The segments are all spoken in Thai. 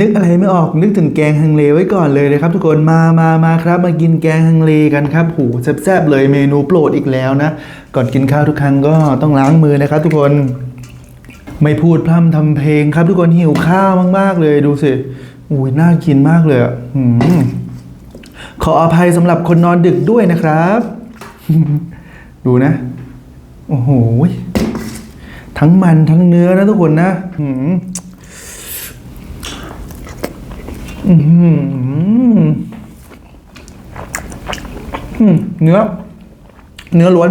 นึกอะไรไม่ออกนึกถึงแกงฮังเลไว้ก่อนเลยนะครับ ทุกคนมามามาครับมากินแกงฮังเลกันครับหูแซ่บๆเลยเมนูโปรดอีกแล้วนะ ก่อนกินข้าวทุกครั้งก็ต้องล้างมือนะครับ ทุกคนไม่พูดพร่ำทำเพลงครับ ทุกคนหิวข้าวมากๆเลยดูสิอุ้ยน่ากินมากเลยอะหืมขออภัยสำหรับคนนอนดึกด้วยนะครับ ดูนะ โอ้โหทั้งมันทั้งเนื้อนะทุกคนนะหืม อืมอืม เนื้อ เนื้อล้วน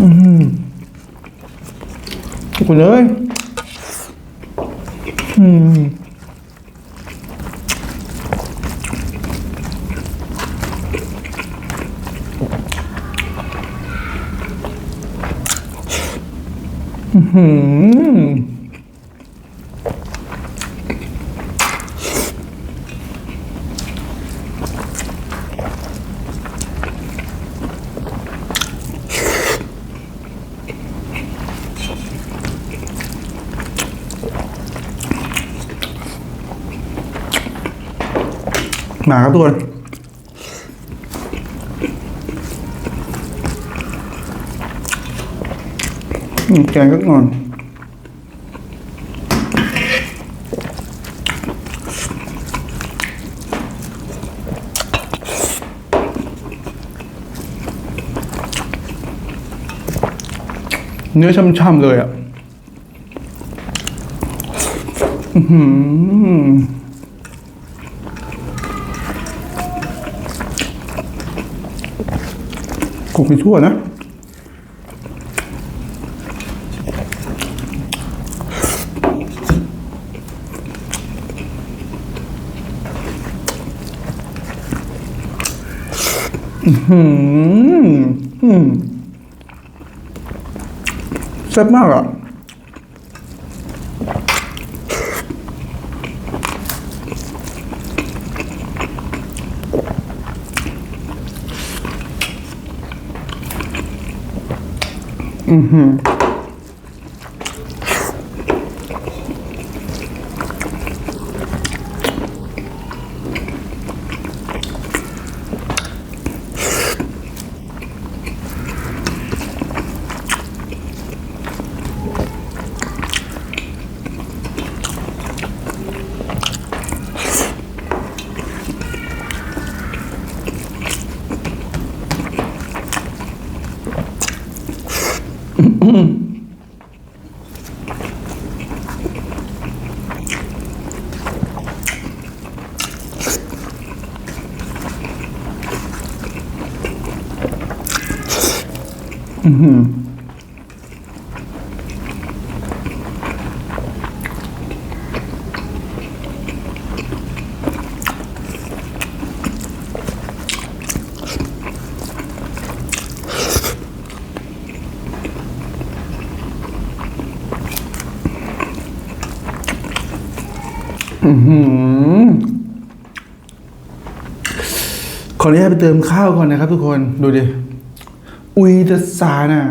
อืมคุณเลยอืมอื้อ มาครับทุกคนอืมแกงก็งอนเนื้อช่ำๆเลยอะ อื้อ หือคงไปทั่วนะอืมอืมแซ่บมากอะ อื อหือ อือหือ อือหือ ขออนุญาตไปเติมข้าวก่อนนะครับทุกคน ดูดิ อุยตะสาน่ะ